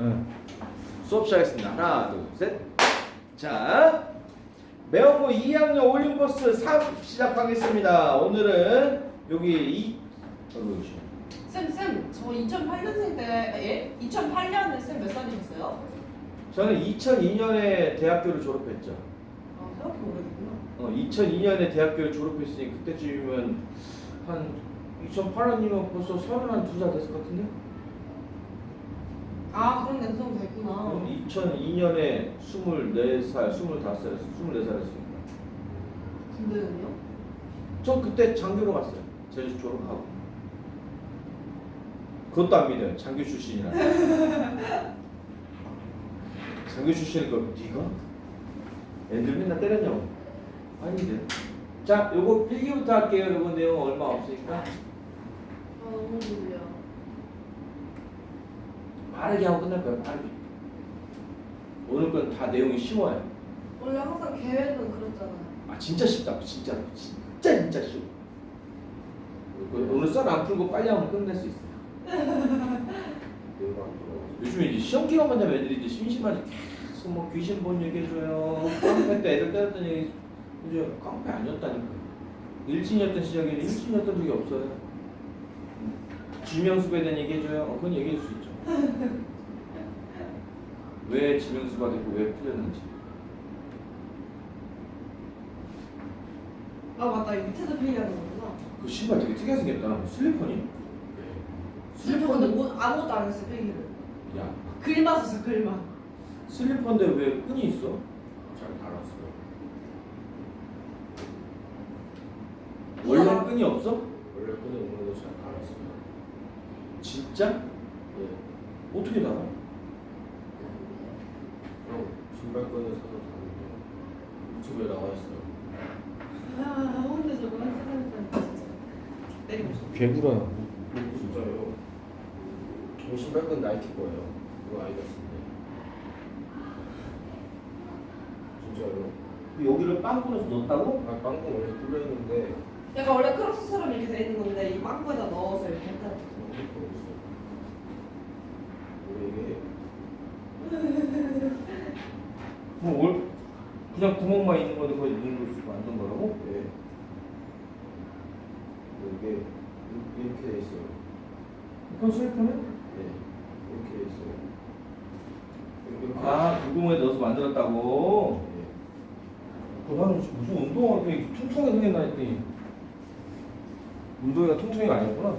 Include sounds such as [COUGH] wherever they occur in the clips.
응. 수업 시작하겠습니다. 하나, 둘, 셋. 자, 매운고 2학년 올림버스 3 시작하겠습니다. 오늘은 여기 이 어이구, 씨. 쌤, 쌤, 저 2008년생 때, 예? 2008년에 쌤 몇 살이셨어요? 저는 2002년에 대학교를 졸업했죠. 아, 생각해 오래됐구나. 어, 2002년에 대학교를 졸업했으니 그때쯤이면 한 2008년이면 벌써 서른 한두살 됐을 것 같은데? 아, 그런 냉성 됐구나. 2002년에 24살, 25살, 24살이었으니까. 군대는요? 저 그때 장교로 갔어요. 제주 졸업하고. 그것도 안 믿어요. 장교 출신이라. [LAUGHS] 장교 출신이니까 네가? 애들 맨날 때렸냐고. 아닌데. 자, 요거 필기부터 할게요. 요거 내용 얼마 없으니까. 아, 너무 졸려. 빠르게 하고 끝날 거야. 빠르게. 오늘 건 다 내용이 쉬워요. 원래 항상 계획은 그렇잖아요. 아 진짜 쉽다. 진짜 진짜 진짜 쉬워. 오늘 썰 안 풀고 빨리 하면 끝낼 수 있어요. [LAUGHS] 요즘에 이제 시험 기간만 되면 애들이 이제 심심하지 계속 뭐 귀신 본 얘기 해줘요. 깡패 때 애들 때렸던 얘기 이제 깡패 아니었다니까. 일진이었던 시절에는 일진이었던 적이 없어요. 지명수배에 대한 얘기 해줘요. 어, 그건 얘기할 수 있죠. [LAUGHS] 왜 지명수가 됐고 왜 풀렸는지. 아, 맞다. 이 밑에서 필기하는 거구나. 그 신발 되게 특이하게 생겼다. 슬리퍼니? 쌤, 근데 뭐, 아무것도 안 했어요, 필기를. 야, 글만 썼어, 글만. 슬리퍼인데 왜 끈이 있어? 잘 달았어요. 원래. 끈이 없어? 원래 끈에 오늘도 잘 달았어요. 진짜? 예. 어떻게 달아? 형 신발 끈을 사서 유튜브에 나와 있어요. 아, 혼자 저거 한 세상이니까 진짜. 때리고 싶어. 개구라. 진짜요? 이 신발 끈 나이키 거예요. 이거 아이더스인데. 진짜요? 여기를 빵꾸에서 넣었다고? 아 빵꾸 원래 뚫려 있는데 약간 원래 크록스처럼 이렇게 돼 있는 건데, 이 빵꾸에다 넣어서 이렇게 했다. 이거 있어요. 이게 뭐 올, 그냥 구멍만 있는 건데 거기 넣는 걸 쓰고 만든 거라고? 예. 이게 이렇게 돼 있어요. 그럼 슬리퍼는? 예. 이렇게 돼 있어요. 이렇게 아, 구멍에 넣어서 만들었다고? 예. 그 나는 무슨 운동화가 이렇게 통통하게 생겼나 했더니 운동화가 통통이가 아니었구나.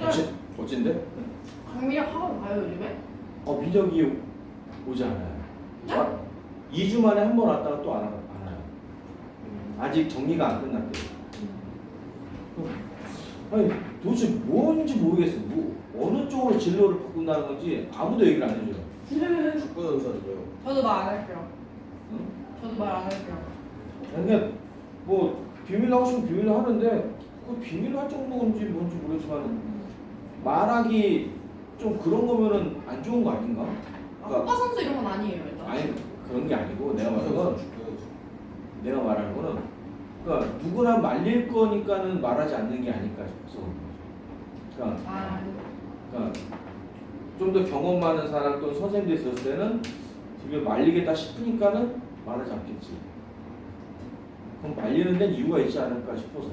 어찌, 어찐데? 강민이 학원 가요, 요즘에? 어, 민혁이 오지 않아요. 네? 와- 2주 만에 한 번 왔다가 또 안 와요. 안 와요. 음. 아직 정리가 안 끝났대요. 아니 도대체 뭔지 모르겠어. 뭐 어느 쪽으로 진로를 바꾼다는 건지 아무도 얘기를 안 해줘요. 축구 선수는요. 저도 말 안 할게요. 응? 저도 말 안 할게요. 그러니까 뭐 비밀로 하고 싶으면 비밀로 하는데 그 비밀로 할 정도인지 뭔지 모르겠지만 말하기 좀 그런 거면은 안 좋은 거 아닌가? 아, 그러니까 오빠 선수 이런 건 아니에요, 일단. 아니 그런 게 아니고 내가 말하는 건. 내가 말하는 거는 그러니까 누구나 말릴 거니까는 말하지 않는 게 아닐까 싶어서. 그러니까 아, 그러니까 좀 더 경험 많은 사람 또는 선생님들 있었을 때는 집에 말리겠다 싶으니까는 말하지 않겠지. 그럼 말리는 데는 이유가 있지 않을까 싶어서.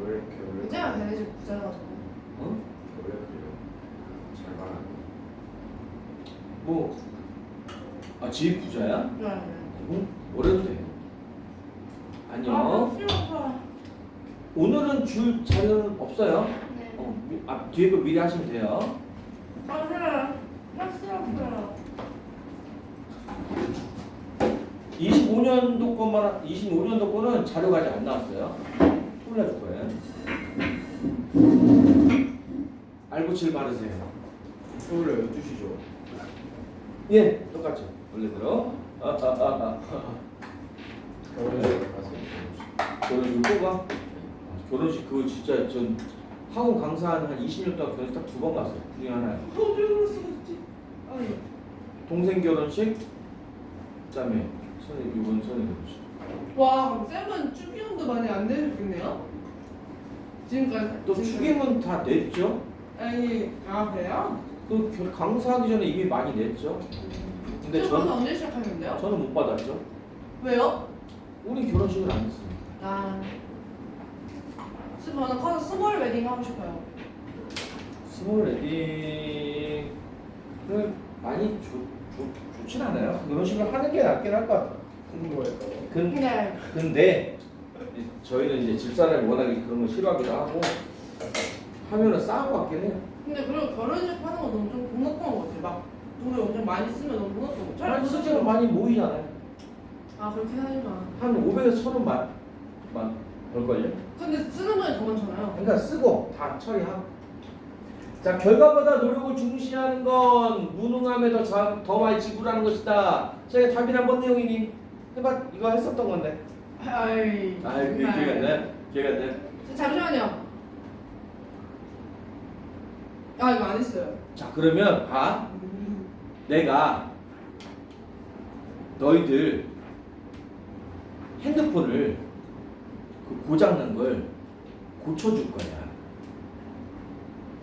원래 이렇게 원래 문제가 집 부자여가지고. 어? 원래 그래요. 잘 말하는 뭐, 아, 집 부자야? 네, 네. 응? 뭐래도 돼. 안녕. 아, 싫어. 오늘은 줄 자료는 없어요. 네. 어, 미- 아, 뒤에 거 미리 하시면 돼요. 아, 싫어요. 아, 싫어요. 25년도 것만, 25년도 거는 자료가 아직 안 나왔어요. 올려줄 거예요. 알고칠 바르세요. 토요일에 12시죠. 예, 똑같죠. 원래대로. 아, 아, 아, 가서 아. 결혼식 뽑아? 결혼식 그거 진짜 전 학원 강사한 한 20년 동안 결혼식 딱 두 번 갔어요. 그 중에 하나요. 동생 결혼식, 그다음에 선생 이번 선생 결혼식. 와, 그럼 쌤은 축의금도 많이 안 내주겠네요? 지금까지. 또 축의금은 다 냈죠. 아니 아 그래요? 그 결- 강사하기 전에 이미 많이 냈죠. 근데 저는 저는 언제 시작하는데요? 저는 못 받았죠. 왜요? 우리 결혼식을 안 했습니다. 아 저는 커서 스몰 웨딩 하고 싶어요. 스몰 웨딩을 많이 좋, 좋, 좋진 않아요. 결혼식을 하는 게 낫긴 할 것 같아요. 근, 네. 근데 저희는 이제 집사람이 워낙에 그런 거 싫어하기도 하고 하면은 것 같긴 해요. 근데 그리고 결혼식 하는 거 너무 좀돈 같은 것 같아. 막 돈을 엄청 많이 쓰면 너무 돈 같은 거. 차라리 아니 실제로 좀- 많이 모이잖아요. 아 그렇긴 하지만. 한 500에서 1000원 만 만 벌걸요. 근데 쓰는 분이 더 많잖아요. 그러니까 쓰고 다 처리하고. 자 결과보다 노력을 중시하는 건 무능함에 더, 자, 더 많이 지불하는 것이다. 제가 답이란 뭔 내용이니? 해봐 이거 했었던 건데. 아이. 아 그게 기억이 안? 기억이 안? 잠시만요. 아 이거 안 했어요. 자 그러면 봐. 내가 너희들 핸드폰을 그 고장난 걸 고쳐줄 거야.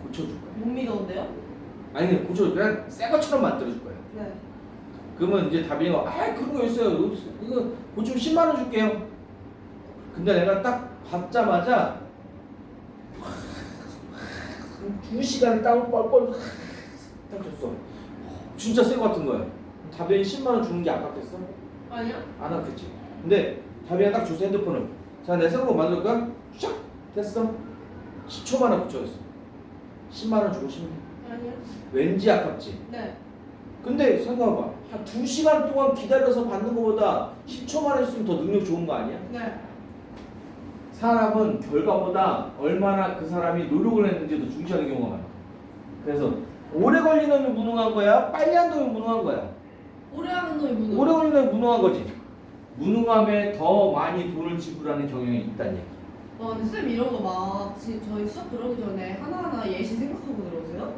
고쳐줄 거야. 못 믿었는데요? 아니 그냥 고쳐줄 거야. 새 것처럼 만들어줄 거야. 네. 그러면 이제 다빈이가 아 그런 거 있어요. 이거- 이거 고치면 10만 원 줄게요. 근데 내가 딱 받자마자 두 시간 땀을 뻘뻘 딱 줬어. 진짜 새 거 같은 거야. 다빈이 10만 원 주는 게 아깝겠어? 아니요? 안 아깝지. 근데 다빈이가 딱 줘서 핸드폰을 자 내가 새거 만들 거야? 샥 됐어. 10초 만에 고쳐졌어. 10만 원 주고 싶네. 아니요? 왠지 아깝지. 네. 근데 생각해봐. 한 2시간 동안 기다려서 받는 것보다 10초만 했으면 더 능력 좋은 거 아니야? 네. 사람은 결과보다 얼마나 그 사람이 노력을 했는지도 중시하는 경우가 많아. 그래서 오래 걸리는 놈이 무능한 거야? 빨리 한 놈이 무능한 거야? 오래 하는 놈이 무능. 오래 걸리는 놈이 무능한 거지. 무능함에 더 많이 돈을 지불하는 경향이 있다는 얘기. 어, 근데 쌤 이런 거막 저희 수업 들어오기 전에 하나하나 예시 생각하고 들어오세요?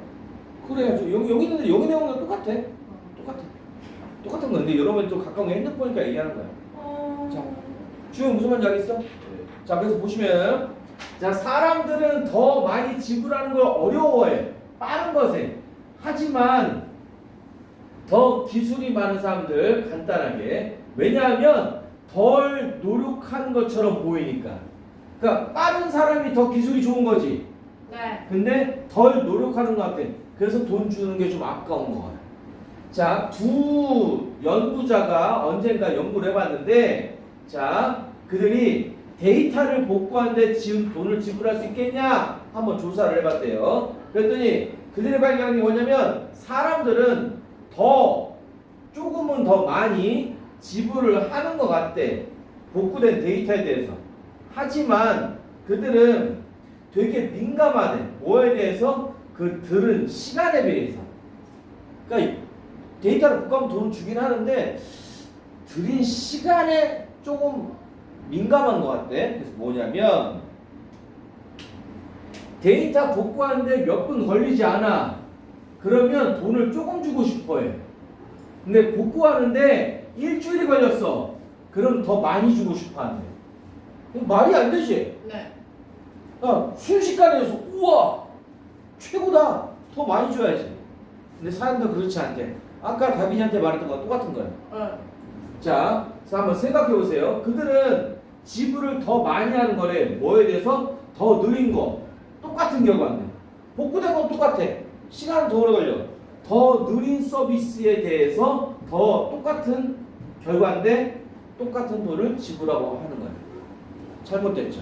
그래야죠. 여기, 여기 있는데 여기 내용은 똑같아. 똑같아. 똑같은 건데 여러분 또 가까운 핸드폰이니까 얘기하는 거야. 어... 자. 주영 무슨 말인지 알겠어? 네. 자 그래서 보시면 자 사람들은 더 많이 지불하는 걸 어려워해. 빠른 것에. 하지만 더 기술이 많은 사람들 간단하게. 왜냐하면 덜 노력한 것처럼 보이니까. 그러니까 빠른 사람이 더 기술이 좋은 거지. 네. 근데 덜 노력하는 것 같아. 그래서 돈 주는 게 좀 아까운 거야 자두 연구자가 언젠가 연구를 해봤는데 자 그들이 데이터를 복구하는데 지금 돈을 지불할 수 있겠냐 한번 조사를 해봤대요. 그랬더니 그들이 발견한 게 뭐냐면 사람들은 더 조금은 더 많이 지불을 하는 것 같대. 복구된 데이터에 대해서. 하지만 그들은 되게 민감하대. 뭐에 대해서? 그 들은 시간에 비해서. 그러니까 이 데이터를 복구하면 돈을 주긴 하는데 들인 시간에 조금 민감한 것 같대. 그래서 뭐냐면 데이터 복구하는데 몇 분 걸리지 않아. 그러면 돈을 조금 주고 싶어 해. 근데 복구하는데 일주일이 걸렸어. 그럼 더 많이 주고 싶어 한대. 말이 안 되지. 네. 야, 순식간에 서 우와 최고다. 더 많이 줘야지. 근데 사람들 그렇지 않대. 아까 다빈이한테 말했던 거 똑같은 거야. 네. 자, 그래서 한번 생각해 보세요. 그들은 지불을 더 많이 하는 거래. 뭐에 대해서? 더 느린 거. 똑같은 결과인데. 복구된 건 똑같아. 시간은 더 오래 걸려. 더 느린 서비스에 대해서 더 똑같은 결과인데 똑같은 돈을 지불하고 하는 거야. 잘못됐죠.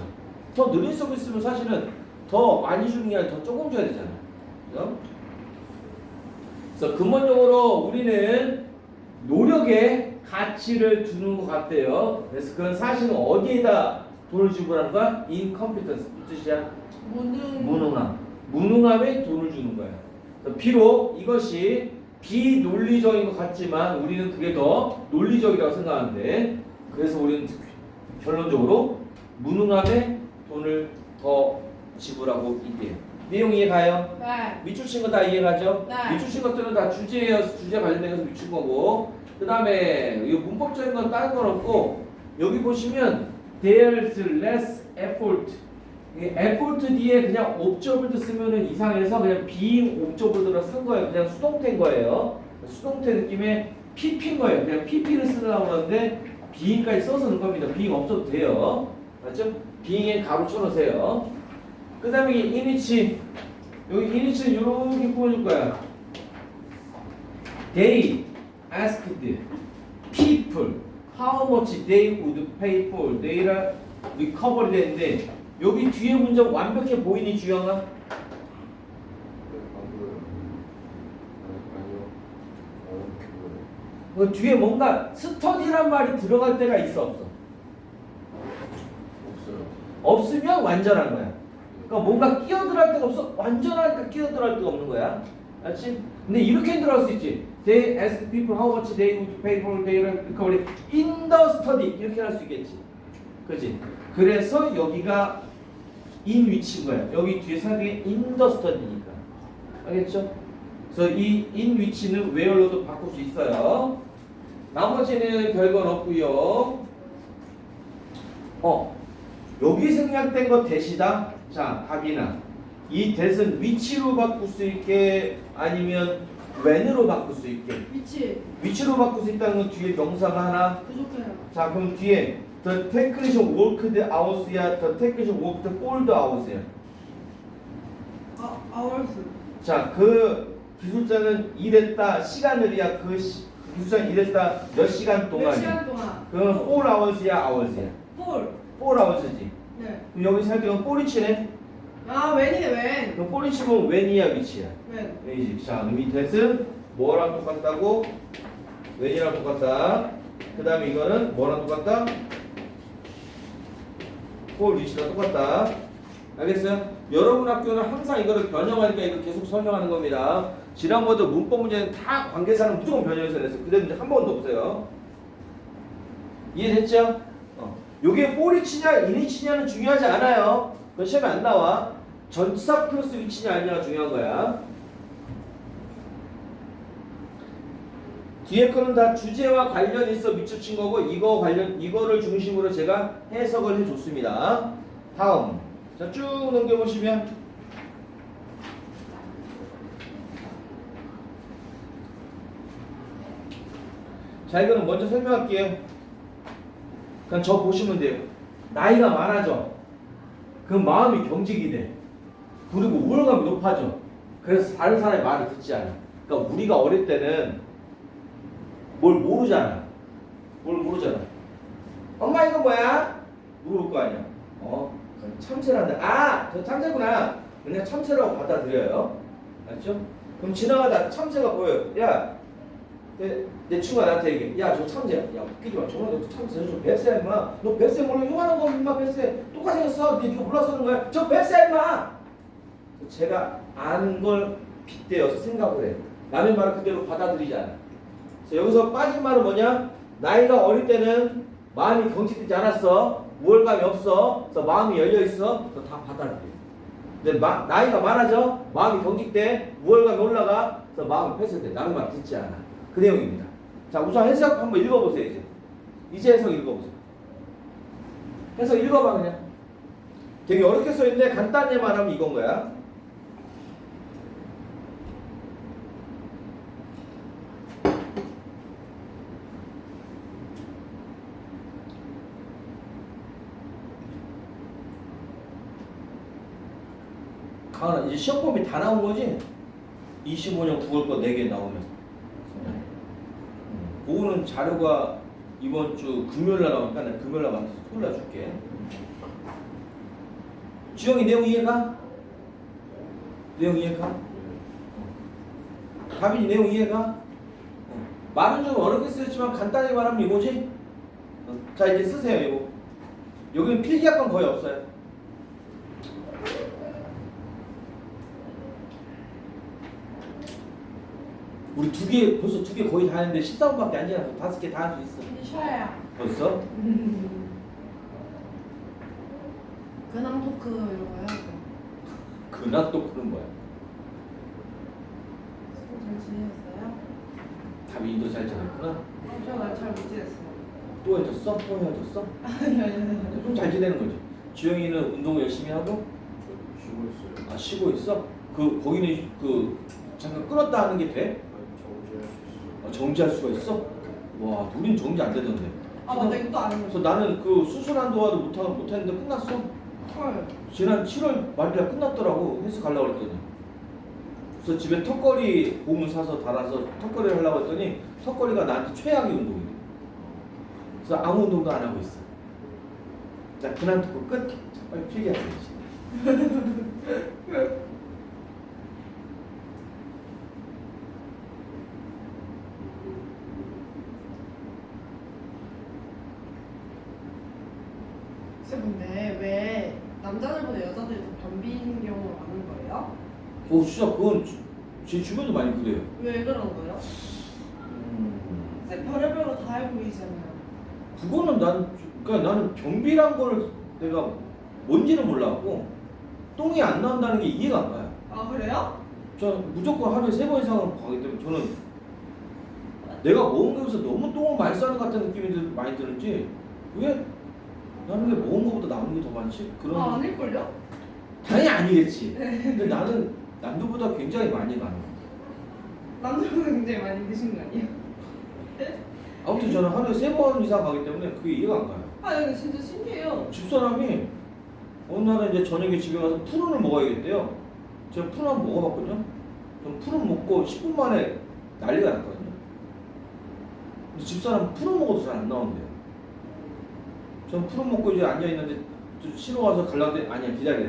더 느린 서비스면 사실은 더 많이 주는 게 아니라 더 조금 줘야 되잖아. 그죠? 그래서 근본적으로 우리는 노력에 가치를 두는 것 같대요. 그래서 그건 사실은 어디에다 돈을 지불하는 거야? incompetence 무슨 뜻이야? 무능. 무능함. 무능함에 돈을 주는 거야. 비록 이것이 비논리적인 것 같지만 우리는 그게 더 논리적이라고 생각하는데 그래서 우리는 결론적으로 무능함에 돈을 더 지불하고 있대요. 내용 이해가요? 네. 밑줄 친거다 이해가죠? 네. 밑줄 친 것들은 다 주제에 주제 관련돼서 밑줄 거고 그 다음에 이 문법적인 건 다른 건 없고 여기 보시면 there's less effort 이 에포트 뒤에 그냥 옵저블드 쓰면은 이상해서 그냥 being 옵저블드로 쓴 거예요. 그냥 수동태인 거예요. 수동태 느낌의 PP인 거예요. 그냥 PP를 쓰려고 그러는데 being까지 써서 넣은 겁니다. being 없어도 돼요. 맞죠? being에 가로 쳐놓으세요. 그 다음에 이 인위치 여기 인위치는 이렇게 뽑아줄 거야. They asked people how much they would pay for their recovery 됐는데 여기 뒤에 문장 완벽해 보이니 주영아? 그 뒤에 뭔가 스터디란 말이 들어갈 때가 있어 없어? 없어요. 없으면 완전한 거야. 그러니까 뭔가 끼어들할 데가 없어. 완전하니까 끼어들할 데가 없는 거야. 알지? 근데 이렇게 들어갈 수 있지. They asked people how much they would pay for their recovery in the study. 이렇게 할 수 있겠지. 그지? 그래서 여기가 in 위치인 거야. 여기 뒤에 상당히 in the study니까. 알겠죠? 그래서 이 in 위치는 where로도 바꿀 수 있어요. 나머지는 별건 없고요. 어, 여기 생략된 거 대시다. 자, 답이나 이 대은 위치로 바꿀 수 있게 아니면 when으로 바꿀 수 있게. 위치 위치로 바꿀 수 있다는 건 뒤에 명사가 하나. 부족해요. 자, 그럼 뒤에 the technician worked hours야, the technician worked the hours야. 아 hours. 자, 그 기술자는 일했다 시간을이야. 그, 시, 그 기술자는 일했다 몇 시간 몇 동안. 시간 동안? 그건 4 hours야, hours야. 폴. 4 hours지. 네. 그럼 여기 생각해보면 꼬리치네. 아 웬이네 웬. 그럼 꼬리치면 when이야, 위치야. 웬. 왠지 자 그럼 이 대은 뭐랑 똑같다고? 웬이랑 똑같다 그 다음에 이거는 뭐랑 똑같다? 폴 위치랑 똑같다 알겠어요? 여러분 학교는 항상 이거를 변형하니까 이거 계속 설명하는 겁니다 지난번도 문법 문제는 다 관계사는 무조건 변형해서 냈어요 그대로 이제 한 번도 없어요 이해됐죠? 어. 요게 폴이치냐 인위치냐는 중요하지 않아요 그건 시험에 안 나와 전치사 플러스 위치냐 아니냐가 중요한 거야 뒤에 거는 다 주제와 관련 있어 밑줄친 거고 이거 관련 이거를 중심으로 제가 해석을 해줬습니다. 다음 자쭉 넘겨보시면 자 이거는 먼저 설명할게요. 그냥 저 보시면 돼요. 나이가 많아져. 그럼 마음이 경직이 돼. 그리고 우월감이 높아져. 그래서 다른 사람의 말을 듣지 않아. 그러니까 우리가 어릴 때는 뭘 모르잖아. 뭘 모르잖아. 엄마 이거 뭐야? 물어볼 거 아니야. 어? 참새란다. 아, 저 참새구나. 그냥 참새라고 받아들여요. 알죠? 그럼 지나가다 참새가 보여요. 야, 내, 내 친구가 나한테 얘기해. 야, 저 참새야. 야, 웃기지 마. 저거 너 참새. 저 뱃새야, 임마. 너 뱃새 몰라. 요만한 거, 임마, 뱃새. 똑같이 생겼어. 네, 네가 몰라서 그런 거야. 저 뱃새야, 임마. 제가 아는 걸 빗대어서 생각을 해. 남의 말을 그대로 받아들이지 않아. 그래서 여기서 빠진 말은 뭐냐? 나이가 어릴 때는 마음이 경직되지 않았어. 우월감이 없어. 그래서 마음이 열려 있어. 그래서 다 받아들여. 근데 마, 나이가 많아져. 마음이 경직돼. 우월감이 올라가. 그래서 마음이 폐쇄돼. 남의 말 듣지 않아. 그 내용입니다. 자, 우선 해석 한번 읽어보세요. 이제. 이제 해석 읽어보세요. 해석 읽어봐 그냥. 되게 어렵게 써있는데 간단히 말하면 이건 거야. 강한아 이제 시험 범위 다 나온 거지? 25년 9월 거 4개 나오면서 음, 그거는 자료가 이번 주 금요일 날 나오니까 내가 금요일 날 만들어서 토요일 날 줄게 주영이 내용 이해가? 내용 이해가? 다빈이 내용 이해가? 어. 말은 좀 어렵게 쓰였지만 간단히 말하면 이거지? 어, 자 이제 쓰세요 이거 여기는 필기학관 거의 없어요 우리 두 개 벌써 두 개 거의 다 했는데 14분밖에 안 지났어 다섯 개 다 할 수 있어 쉬어요. 벌써? [LAUGHS] 근황 토크 이런 거 해야죠. 그나 또 그런 거야 잘 지내셨어요? 답이 인도 잘 지냈구나 저잘못 지냈어요. 또 헤어졌어? 또 헤어졌어? 아니 아니 아니. 좀잘 지내는 거지 주영이는 운동 열심히 하고 저 쉬고 있어요. 아 쉬고 있어? 그 거기는 그 잠깐 끊었다 하는 게 돼? 아니, 정지할 수 있어요. 아, 정지할 수가 있어? 와, 우린 정지 안 되던데. 아 맞다 또 아는 그래서 거죠. 나는 그 수술 한 동안도 못 하고 못 했는데 끝났어. 헐. 지난 7월 말이라 끝났더라고 헬스 가려고 했더니. 그래서 집에 턱걸이 고무 사서 달아서 턱걸이를 하려고 했더니 턱걸이가 나한테 최악의 운동이래. 그래서 아무 운동도 안 하고 있어. 자, 그날 듣고 끝. 자, 빨리 필기하자. [LAUGHS] 쌤 근데 왜 남자들보다 여자들이 더 변비인 경우가 많은 거예요? 오, 진짜 그건 주- 제 주변도 많이 그래요. 왜 그런 거예요? 음, 쌤 별의별로 다 알고 계시잖아요. 그거는 난, 그러니까 나는 변비란 걸 내가 뭔지는 몰랐고 똥이 안 나온다는 게 이해가 안 가요. 아 그래요? 전 무조건 하루에 세 번 이상은 가기 때문에 저는 내가 먹은 거에서 너무 똥을 많이 싸는 것 같은 느낌이 들- 많이 들었지 왜 나는 게 먹은 거보다 남은 게 더 많지? 그런 아 아닐걸요? 당연히 아니겠지 근데 나는 남들보다 굉장히 많이 거야 남자분은 굉장히 많이 드신 거 아니에요? [LAUGHS] 아무튼 저는 하루에 세 번 이상 가기 때문에 그게 이해가 안 가요. 아 이거 진짜 신기해요. 집사람이 어느 날은 이제 저녁에 집에 가서 푸른을 먹어야겠대요. 제가 푸른 한번 먹어봤거든요. 전 푸른 먹고 10분 만에 난리가 났거든요. 근데 집사람 푸른 먹어도 잘 안 나온대요. 전 푸른 먹고 이제 앉아있는데 좀 신호 와서 갈라는데 아니야 기다려.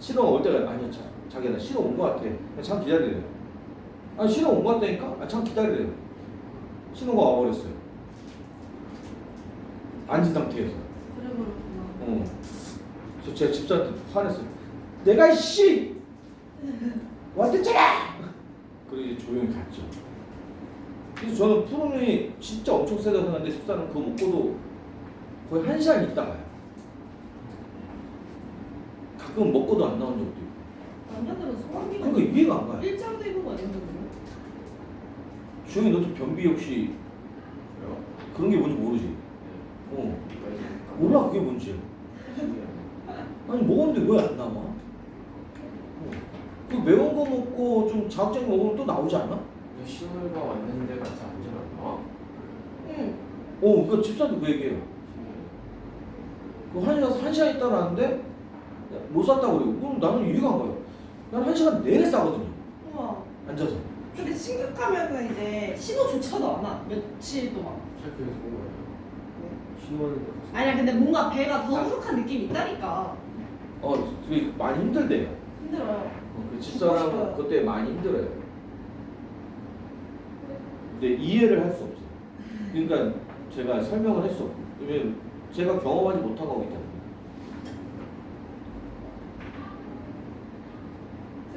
신호가 올 때가 아니야 자, 자기야 나 신호 온 거 같아 잠 기다리래요 아니 신호 온 거 같다니까? 아, 잠 기다리래요 신호가 와버렸어요 앉은 상태에서 그래 그렇구나. 어. 그래서 제가 집사한테 화냈어요. 내가 씨 왔댔잖아. 그리고 이제 조용히 갔죠. 그래서 저는 푸른이 진짜 엄청 세다 생각했는데 집사는 그거 먹고도 거의 한 시간 있다 가요. 가끔 먹고도 안 나온 적도. 남자들은 소화기가 그러니까 이해가 안 가요. 일장되는 거 아닌가요? 주영이 너도 변비 혹시 그래요? 그런 게 뭔지 모르지? 네. 어. 몰라 그게 뭔지. [LAUGHS] 아니 먹었는데 왜 안 나와? 어. 그 매운 거 먹고 좀 자극적인 거 먹으면 또 나오지 않아? 근데 신호가 왔는데 같이 앉으나? 응. 어, 그 집사도 그 얘기해요. 그 한, 한 시간 있다 나왔는데 못 샀다고 그래요. 그럼 나는 이해가 안 가요. 나는 한 시간 내내 싸거든요. 우와. 앉아서. 근데 심각하면은 이제 신호조차도 안 와. 며칠 동안. 체크해서 온 거예요. 신호는 아니야 근데 뭔가 배가 더 우룩한 느낌이 있다니까. 어, 되게 많이 힘들대요. 힘들어요. 어, 그 집사람 그때 많이 힘들어요. 근데 이해를 할 수 없어요. 그러니까 제가 설명을 했어. 왜냐면 제가 경험하지 못한 거기 때문에.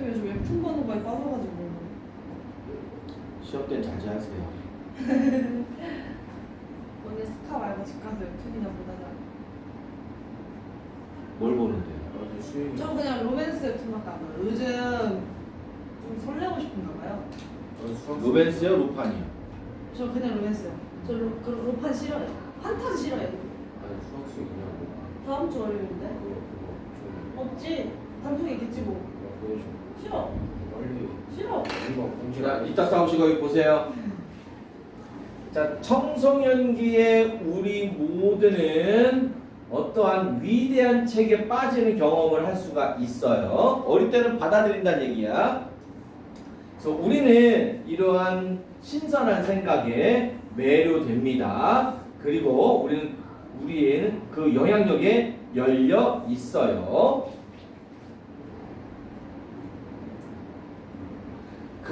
쌤 요즘 웹툰 보는 거에 빠져가지고. 시험 때는 자제하세요. [LAUGHS] 오늘 스카 말고 집 가서 웹툰이나 보다가. 뭘 보는데요? 어제 저 그냥 로맨스 웹툰 할까 봐요. 요즘 좀 설레고 싶은가 봐요. 수학 로맨스요, 루판이요? 저 그냥 로맨스요. 저 로, 그 로판 싫어요. 판타지 싫어요. 아니 수학 수익 그냥 다음 주 월요일인데? 그거 그거 좀 없지. 단톡에 있겠지 뭐. 보여줘. 싫어. 빨리 싫어. 이거 공지가 자, 이따 싸우시고 여기 보세요. 자, 청소년기에 우리 모두는 어떠한 위대한 책에 빠지는 경험을 할 수가 있어요. 어릴 때는 받아들인다는 얘기야. 그래서 우리는 이러한 신선한 생각에 매료됩니다. 그리고 우리는 우리의 그 영향력에 열려 있어요.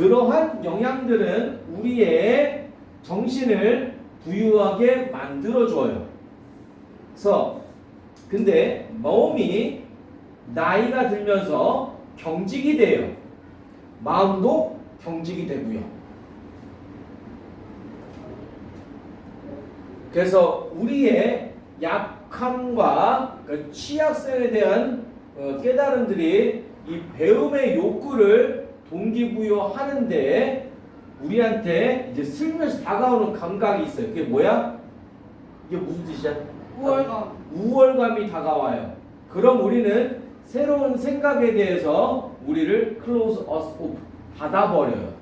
그러한 영향들은 우리의 정신을 부유하게 만들어줘요. 그래서 근데 마음이 나이가 들면서 경직이 돼요. 마음도 경직이 되고요. 그래서 우리의 약함과 그 취약성에 대한 어, 깨달음들이 이 배움의 욕구를 동기부여하는데 우리한테 이제 슬며시 다가오는 감각이 있어요. 그게 뭐야? 이게 무슨 뜻이야? 우월감. 우월감이 다가와요. 그럼 우리는 새로운 생각에 대해서 우리를 close us off 닫아버려요.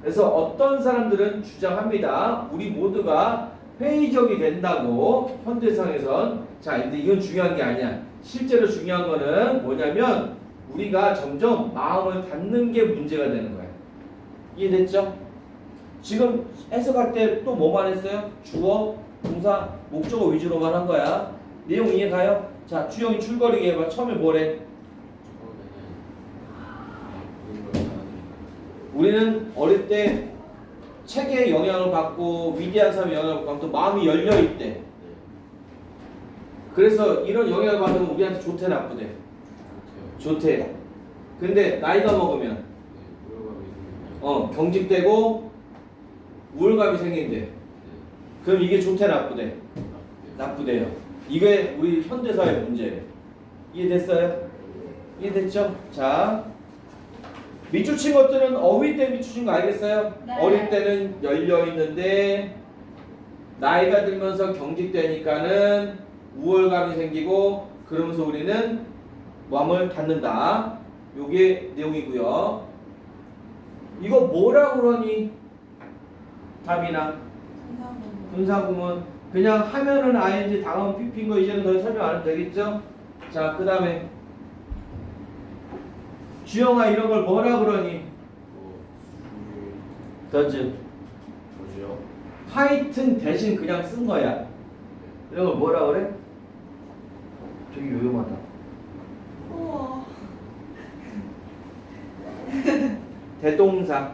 그래서 어떤 사람들은 주장합니다. 우리 모두가 회의적이 된다고 현대상에선 자 근데 이건 중요한 게 아니야. 실제로 중요한 거는 뭐냐면 우리가 점점 마음을 닫는 게 문제가 되는 거야. 이해됐죠? 지금 해석할 때 또 뭐만 했어요? 주어, 동사, 목적어 위주로만 한 거야. 내용 이해가요? 자, 주영이 출거리게 해봐. 처음에 뭐래? 우리는 어릴 때 책의 영향을 받고 위대한 사람의 영향을 받고 또 마음이 열려 있대. 그래서 이런 영향을 받으면 우리한테 좋대 나쁘대? 좋대. 근데 나이가 먹으면 어 경직되고 우울감이 생긴대. 그럼 이게 좋대 나쁘대? 나쁘대요. 이게 우리 현대사의 문제예요. 이해됐어요? 이해됐죠? 자, 밑줄친 것들은 어휘 때 밑줄친 거 알겠어요? 네. 어릴 때는 열려 있는데 나이가 들면서 경직되니까는 우월감이 생기고 그러면서 우리는 마음을 닫는다. 요게 내용이고요. 이거 뭐라 그러니? 답이나 분사구문 그냥 하면은 ing 다음 pp인 거 이제는 더 설명 안 해도 되겠죠? 자, 그 다음에 주영아 이런 걸 뭐라 그러니? does 뭐지요? 하여튼 대신 그냥 쓴 거야. 이런 걸 뭐라 그래? 되게 요염하다. 우와. [LAUGHS] 대동사.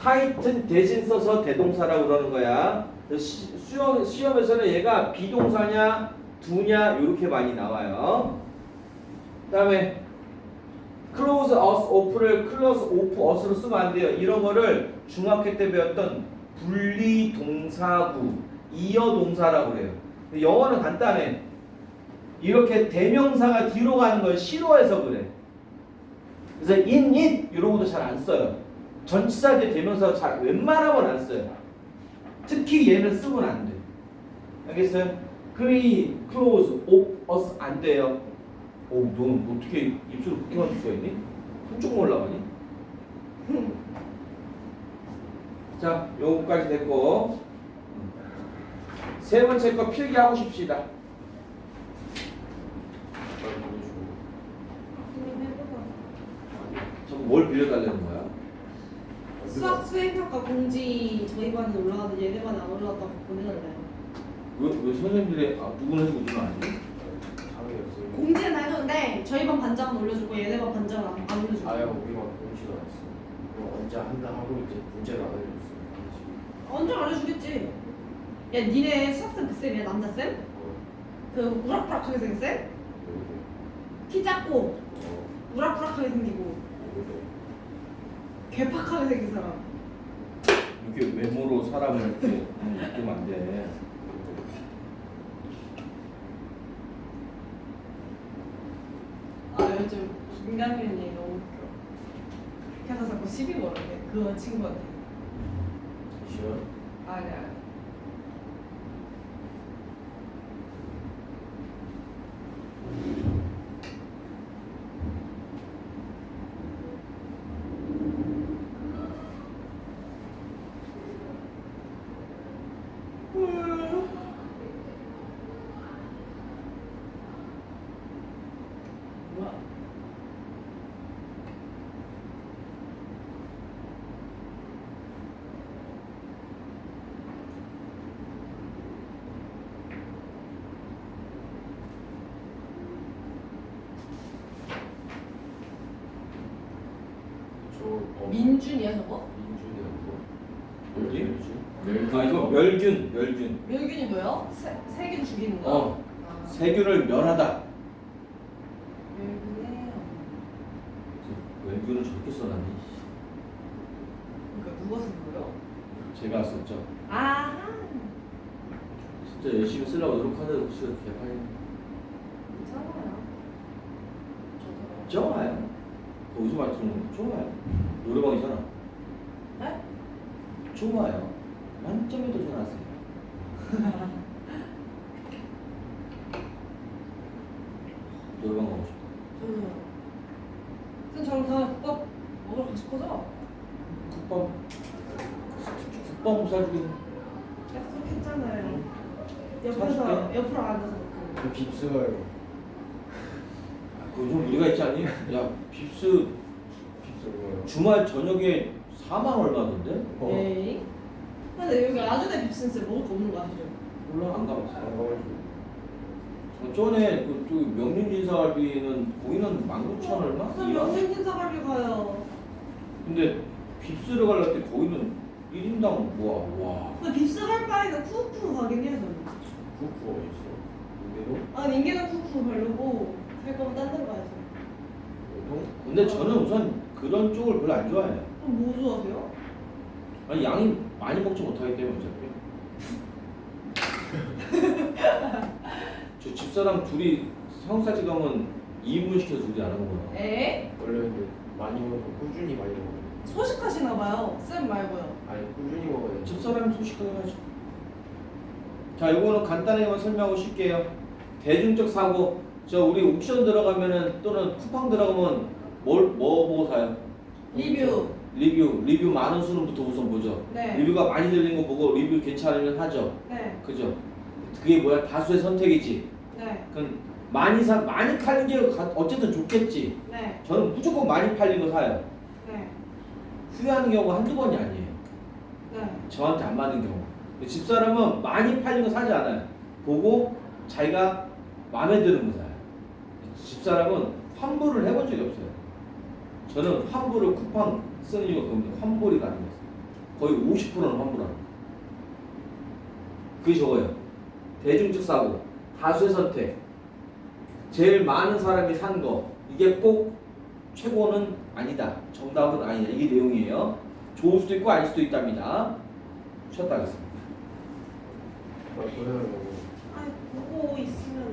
타이튼 대신 써서 대동사라고 그러는 거야. 시, 수험, 시험에서는 얘가 비동사냐, 두냐 이렇게 많이 나와요. 그다음에 close us off를 close off us로 쓰면 안 돼요. 이런 거를 중학교 때 배웠던 분리 동사구, 이어 동사라고 그래요. 영어는 간단해. 이렇게 대명사가 뒤로 가는 걸 싫어해서 그래. 그래서 in it 이런 것도 잘 안 써요. 전치사들 대명사 잘 웬만하면 안 써요. 특히 얘는 쓰면 안 돼. 알겠어요? 그리 close off us 안 돼요. 오, 넌 어떻게 입술을 그렇게 만들 수가 있니? 한쪽 올라가니? 자, 요거까지 됐고 세 번째 거 필기하고 싶시다. 전 뭘 빌려달라는 거야? 수학 수행평가 공지 저희 반에 올라가는데 얘네 반에 안 올라왔다고 보내달래요. 왜, 왜 선생님들이 아, 누구는 해주고 누구는 없어요. 공지는 해줬는데 저희 반 반장은 올려주고 얘네 반 반장은 안, 안 올려주고. 아예 우리만 공지도 안 했어. 그럼 언제 한다 하고 이제 문제를 안 알려줬어요. 언제 알려주겠지. 야 니네 수학생 그 쌤이야 남자 쌤? 어, 그 우락부락하게 생긴 쌤? 어, 키 작고 어, 우락부락하게 생기고 어, 괴팍하게 생긴 사람. 이렇게 외모로 사람을 이렇게 느끼면 안 돼. 아 요즘 얘기 너무 웃겨. 그래서 자꾸 시비 걸어대 그 친구한테. 시원? 아니 아니. 뭐야? 저 어, 민준이야 저거? 어디? 아 이거 멸균, 멸균. 멸균이 뭐야? 세, 세균 죽이는 거? 어, 아. 세균을 멸하다. 멸균이에요. 멸균을 저렇게 써놨니? 그러니까 누가 쓴 거예요? 제가 썼죠. 아. 진짜 열심히 쓰려고 노력하는 시가 개판이 괜찮아요. 저도. 좋아요. 거기서 말투는 좋아요. 노래방이잖아. 네? 좋아요. 만점에 도전하세요. [LAUGHS] 노래방 가고 싶다. 저는 선 저랑 다음에 국밥 먹으러 가실 거죠? 국밥 국밥 사주긴. 약속했잖아요. 사줄게. 옆에서 옆으로 앉아서 먹고. 그 빕스가요. 그건 좀 무리가 있지 않니? 야 빕스? 주말 저녁에 4만 얼마던데? 어. 에이. 근데 여기 아주대 빕스는 먹을 거 없는 거 아시죠? 몰라 안 가봤어. 안 가가지고. 어, 전에 그 저기 명륜진사갈비는 거기는 19,000 얼마? 그럼 명륜진 사갈비 가요. 근데 빕스를 갈라 때 거기는 1인당 뭐야 와 근데 빕스 갈 바에는 쿠쿠 가긴 해요 저는. 어디 있어? 인계동? 아 인계는 쿠쿠 가려고 갈 거면 딴 데로 가야지. 근데 저는 우선 그런 쪽을 별로 안 좋아해요 그럼 뭐 좋아하세요? 아니 양이 많이 먹지 못하기 때문에 어차피 [LAUGHS] 저 집사람 둘이 성사지 가면 2인분 시켜서 둘이 안 하는 거야 에? 원래 근데 많이 먹어서 꾸준히 많이 먹어요. 소식하시나 봐요. 쌤 말고요. 아니 꾸준히 먹어야 돼. 집사람이 소식하게 하죠 자 이거는 간단하게만 설명하고 쉽게요 대중적 사고 저 우리 옥션 들어가면은 또는 쿠팡 들어가면 뭘 뭐 보고 사요? 리뷰. 리뷰 리뷰 많은 수는부터 우선 보죠 네. 리뷰가 많이 들린 거 보고 리뷰 괜찮으면 하죠 네. 그죠 그게 뭐야 다수의 선택이지 네. 그건 많이 사 많이 팔린 게 가- 어쨌든 좋겠지 네. 저는 무조건 많이 팔린 거 사요 네. 후회하는 경우가 한두 번이 아니에요 네. 저한테 안 맞는 경우 근데 집사람은 많이 팔린 거 사지 않아요 보고 자기가 마음에 드는 거 사요 집사람은 환불을 해본 적이 없어요. 저는 환불을 쿠팡 쓰는 이유가 그겁니다. 환불이 가능해요 거의 50%는 환불하는 그게 저거예요. 대중적 사고 다수의 선택. 제일 많은 사람이 산 거 이게 꼭 최고는 아니다. 정답은 아니다. 이게 내용이에요. 좋을 수도 있고 아닐 수도 있답니다. 쉬었다 하겠습니다. 아. 아니 보고 있으면